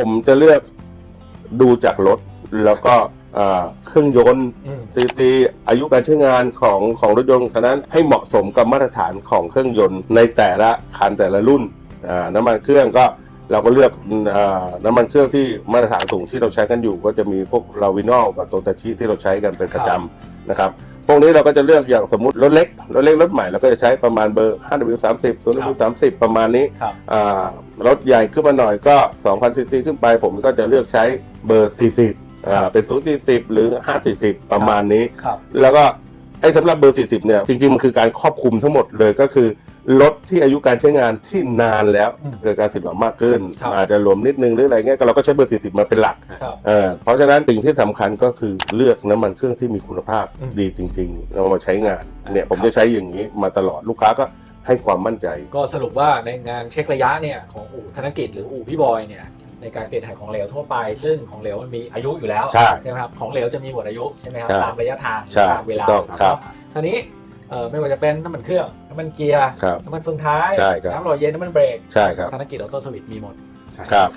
ผมจะเลือกดูจากรถแล้วก็อ่าเครื่องยนต์อืม ซีซีอายุการใช้งานของของรถยนต์คันนั้นให้เหมาะสมกับมาตรฐานของเครื่องยนต์ในแต่ละคันแต่ละรุ่นอ่าน้ำมันเครื่องก็เราก็เลือกอ่าน้ำมันเครื่องที่มาตรฐานสูงที่เราใช้กันอยู่ ก็จะมีพวกลาวินอลกับโตตาชิที่เราใช้กันเป็นประจำนะครับพ วกนี้เราก็จะเลือกอย่างสมมติรถเล็กรถเล็กรถใหม่เราก็จะใช้ประมาณเบอร์ 5W30 0W30 ประมาณนี้ครับ อ่ารถใหญ่ขึ้นมาหน่อยก็2,000ซีซีขึ้นไป ผมก็จะเลือกใช้เบอร์ 40อ่าเป็น 040 หรือ 540 ประมาณนี้ ครับ แล้วก็ไอ้สำหรับเบอร์ 40 เนี่ย จริงๆ มันคือการครอบคลุมทั้งหมดเลยก็คือ รถที่อายุการใช้งานที่นานแล้วอืมเกิดการสิบหลอมากขึ้น ครับอาจจะหลวมนิดนึงหรืออะไรเงี้ยก็เราก็ใช้เบอร์ 40 มาเป็นหลักครับเออเพราะฉะนั้นสิ่งที่สำคัญก็คือเลือกน้ำมันเครื่องที่มีคุณภาพอืม ดีจริงๆเอามาใช้งานเนี่ยผมครับจะใช้อย่างนี้มาตลอดลูกค้าก็ให้ความมั่นใจ ก็สรุปว่าในงานเช็คระยะเนี่ยของอู่ธนกิจหรืออู่พี่บอยเนี่ยในการเปลี่ยนถ่ายของเหลวทั่วไป ซึ่งของเหลวมันมีอายุอยู่แล้วใช่ไหมครับของเหลวจะมีหมดอายุใช่ไหมครับใช่ตามระยะทางใช่ตามเวลาถูกต้องครับ ทีนี้ เอ่อไม่ว่าจะเป็นน้ำมันเครื่องน้ำมันเกียร์ครับน้ำมันเฟืองท้ายใช่ครับ น้ำหล่อเย็นน้ำมันเบรกใช่ครับ ธนกิจออโต้สวิตมีหมด ครับ